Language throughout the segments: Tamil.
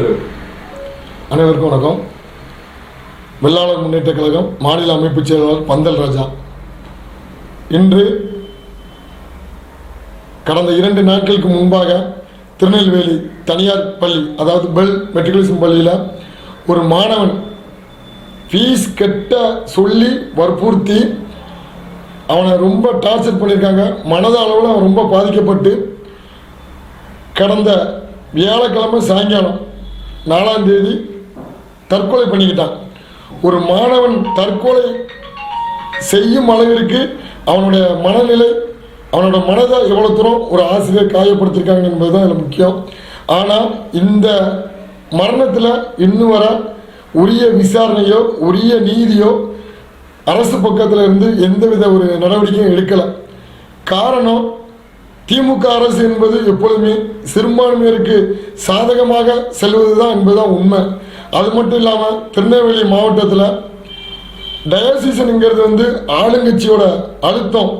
சரி அனைவருக்கும் வணக்கம். வெள்ளாளர் முன்னேற்ற கழகம் மாநில அமைப்புச் செயலாளர் பந்தல் ராஜா. இன்று கடந்த இரண்டு நாட்களுக்கு முன்பாக திருநெல்வேலி தனியார் பள்ளி அதாவது பெல் மெட்ரிகுலேஷன் பள்ளியில் ஒரு மாணவன் ஃபீஸ் கட்ட சொல்லி வற்புறுத்தி அவனை ரொம்ப டார்ச்சர் பண்ணியிருக்காங்க. மனத அளவில் அவன் ரொம்ப பாதிக்கப்பட்டு கடந்த வியாழக்கிழமை சாயங்காலம் நாலாம் தேதி தற்கொலை பண்ணிக்கிட்டான். ஒரு மாணவன் தற்கொலை செய்யும் அளவிற்கு அவனுடைய மனநிலை அவனோட மனதை எவ்வளோ தூரம் ஒரு ஆசிரியர் காயப்படுத்திருக்காங்க என்பது தான் இதில் முக்கியம். ஆனால் இந்த மரணத்தில் இன்னும் வர உரிய விசாரணையோ உரிய நீதியோ அரசு பக்கத்தில் இருந்து எந்தவித ஒரு நடவடிக்கையும் எடுக்கலை. காரணம் திமுக அரசு என்பது எப்பொழுதுமே சிறுபான்மையருக்கு சாதகமாக செல்வது தான் என்பதுதான் உண்மை. அது மட்டும் இல்லாமல் திருநெல்வேலி மாவட்டத்தில் டயோசிசனுங்கிறது வந்து ஆளுங்கட்சியோட அழுத்தம்.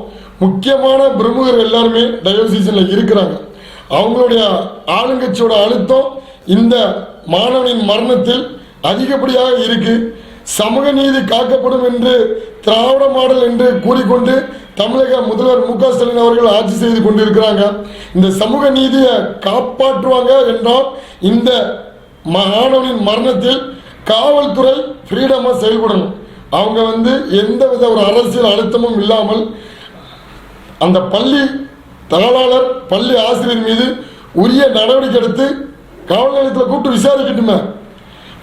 முக்கியமான பிரமுகர் எல்லாருமே டயோசிசனில் இருக்கிறாங்க. அவங்களுடைய ஆளுங்கட்சியோட அழுத்தம் இந்த மாணவனின் மரணத்தில் அதிகப்படியாக இருக்கு. சமூக நீதி காக்கப்படும் என்று திராவிட மாடல் என்று கூறிக்கொண்டு தமிழக முதல்வர் மு க ஸ்டாலின் அவர்கள் ஆட்சி செய்து கொண்டிருக்கிறாங்க. இந்த சமூக நீதியை காப்பாற்றுவாங்க என்றால் இந்த மாணவனின் மரணத்தில் காவல்துறை ஃப்ரீடமாக செயல்படணும். அவங்க வந்து எந்த வித ஒரு அரசியல் அழுத்தமும் இல்லாமல் அந்த பள்ளி தாளாளர் பள்ளி ஆசிரியர் மீது உரிய நடவடிக்கை எடுத்து காவல் நிலையத்தில் கூப்பிட்டு விசாரிக்கட்டுமே.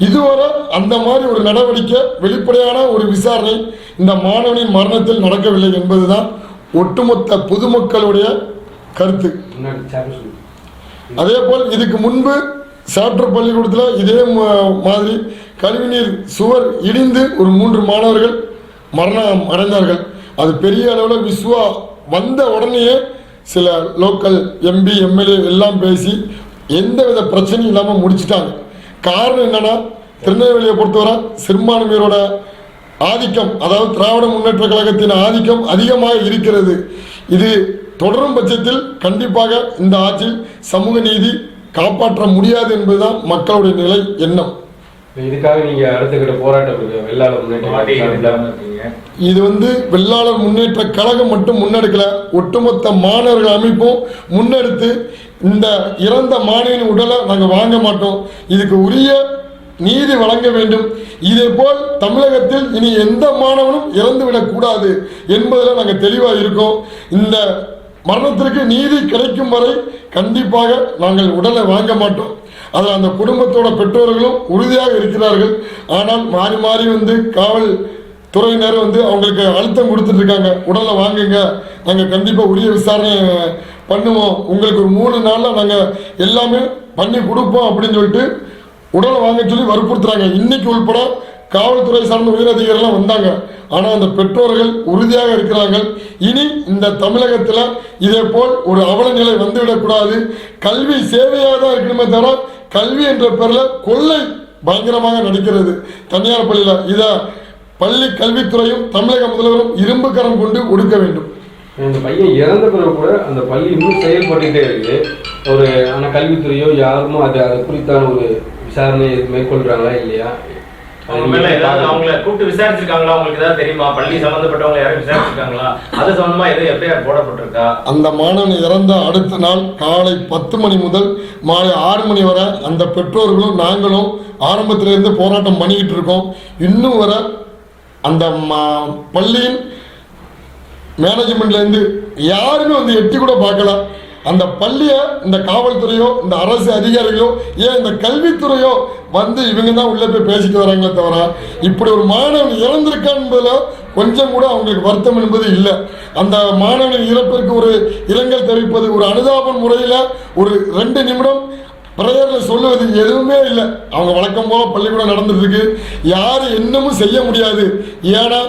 இதுவரை அந்த மாதிரி ஒரு நடவடிக்கை வெளிப்படையான ஒரு விசாரணை இந்த மாணவனின் மரணத்தில் நடக்கவில்லை என்பதுதான் ஒட்டுமொத்த பொதுமக்களுடைய கருத்து. அதே போல் இதுக்கு முன்பு சாப்டர் பள்ளிக்கூடத்தில் இதே மாதிரி கழிவுநீர் சுவர் இடிந்து ஒரு மூன்று மாணவர்கள் மரணம் அடைந்தார்கள். அது பெரிய அளவில் விஸ்வா வந்த உடனேயே சில லோக்கல் எம்பி எம்எல்ஏ எல்லாம் பேசி எந்தவித பிரச்சனையும் இல்லாமல் முடிச்சிட்டாங்க. காரணம் என்னன்னா திருநெல்வேலியை பொறுத்தவரை சிறுபான்மையரோட ஆதிக்கம் அதாவது திராவிட முன்னேற்ற கழகத்தின் ஆதிக்கம் அதிகமாக இருக்கிறது. இது தொடரும் பட்சத்தில் கண்டிப்பாக இந்த ஆட்சியில் சமூக நீதி காப்பாற்ற முடியாது என்பதுதான் மக்களுடைய நிலை எண்ணம். இதுக்காக நீங்க அடுத்த கட்ட போராட்டம் முன்னேற்ற இது வந்து வெள்ளாளர் முன்னேற்ற கழகம் மட்டும் முன்னெடுக்கல ஒட்டுமொத்த மாணவர்கள் அமைப்பும் முன்னெடுத்து இந்த இறந்த மாணவியின் உடலை நாங்கள் வாங்க மாட்டோம். இதுக்கு உரிய நீதி வழங்க வேண்டும். இதே போல் தமிழகத்தில் இனி எந்த மாணவனும் இறந்துவிடக் கூடாது என்பதில் நாங்கள் தெளிவாக இருக்கோம். இந்த மரணத்திற்கு நீதி கிடைக்கும் வரை கண்டிப்பாக நாங்கள் உடலை வாங்க மாட்டோம். அதில் அந்த குடும்பத்தோட பெற்றோர்களும் உறுதியாக இருக்கிறார்கள். ஆனால் மாறி மாறி வந்து காவல் துறையினர் வந்து அவங்களுக்கு அழுத்தம் கொடுத்துட்டு இருக்காங்க. உடலை வாங்குங்க. நாங்கள் கண்டிப்பாக உரிய விசாரணை பண்ணுவோம். உங்களுக்கு ஒரு மூணு நாளில் நாங்கள் எல்லாமே பண்ணி கொடுப்போம் அப்படின்னு சொல்லிட்டு உடலை வாங்க சொல்லி வற்புறுத்துறாங்க. இன்னைக்கு உள்பட காவல்துறை சார்ந்த உயரதிகாரிலாம் வந்தாங்க. ஆனால் அந்த பெற்றோர்கள் உறுதியாக இருக்கிறார்கள். இனி இந்த தமிழகத்தில் இதே போல் ஒரு அவலநிலை வந்துவிடக்கூடாது கல்வி சேவையாக தான் இருக்கணுமே தவிர கல்வி என்ற பேரில் கொள்ளை பயங்கரமாக நடக்கிறது. தனியார் பள்ளியில் இதை பள்ளி கல்வித்துறையும் தமிழக முதல்வரும் இரும்பு கரம் கொண்டு ஒடுக்க வேண்டும். இந்த பையன் இறந்த பிறகு கூட அந்த பள்ளி இன்னும் செயல்பட்டுட்டே இருக்கு. ஒரு ஆனால் கல்வித்துறையோ யாருமோ அது அது குறித்தான ஒரு விசாரணை மேற்கொள்றாங்களா இல்லையா? அவங்க மேல ஏதாவது. அவங்கள கூப்பிட்டு விசாரிச்சிருக்காங்களா? உங்களுக்கு ஏதாவது தெரியுமா? பள்ளி சம்பந்தப்பட்டவங்க யாரும் விசாரிச்சிருக்காங்களா? அது சம்பந்தமா எதுவும் எஃப்ஐஆர் போடப்பட்டிருக்கா? அந்த மாணவன் இறந்த அடுத்த நாள் காலை பத்து மணி முதல் மாலை ஆறு மணி வரை அந்த பெற்றோர்களும் நாங்களும் ஆரம்பத்திலிருந்து போராட்டம் பண்ணிக்கிட்டு இருக்கோம். இன்னும் வர அந்த ம- பள்ளியின் மேனேஜ்மெண்ட்லேருந்து யாருமே வந்து எட்டி கூட பார்க்கல. அந்த பள்ளியை இந்த காவல்துறையோ இந்த அரசு அதிகாரிகளோ ஏன் இந்த கல்வித்துறையோ வந்து இவங்க தான் உள்ளே போய் பேசிட்டு வராங்களே தவிர இப்படி ஒரு மாணவன் இறந்திருக்கான் என்பதில் கொஞ்சம் கூட அவங்களுக்கு வருத்தம் என்பது இல்லை. அந்த மாணவனின் இறப்பிற்கு ஒரு இரங்கல் தெரிவிப்பது ஒரு அனுதாபம் முறையில் ஒரு ரெண்டு நிமிடம் பிரேயரில் சொல்லுவது எதுவுமே இல்லை. அவங்க வழக்கம் போல பள்ளிக்கூடம் நடந்துட்டு யாரும் என்னமும் செய்ய முடியாது. ஏன்னா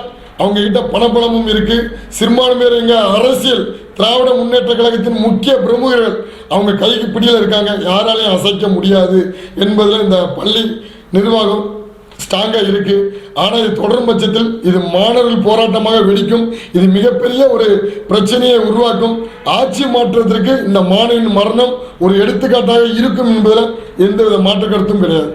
அவங்க கிட்ட பணபலமும் இருக்கு. சிறுபான்மையர் எங்க அரசியல். திராவிட முன்னேற்ற கழகத்தின் முக்கிய பிரமுகர்கள் அவங்க கைக்கு பிடியில் இருக்காங்க. யாராலையும் அசைக்க முடியாது என்பதில் இந்த பள்ளி நிர்வாகம் ஸ்ட்ராங்காக இருக்குது ஆனால் இது தொடரும் பட்சத்தில் இது மாணவர்கள் போராட்டமாக வெடிக்கும். இது மிகப்பெரிய ஒரு பிரச்சனையை உருவாக்கும். ஆட்சி மாற்றத்திற்கு இந்த மாணவின் மரணம் ஒரு எடுத்துக்காட்டாக இருக்கும் என்பதில் எந்தவித மாற்று கருத்தும் கிடையாது.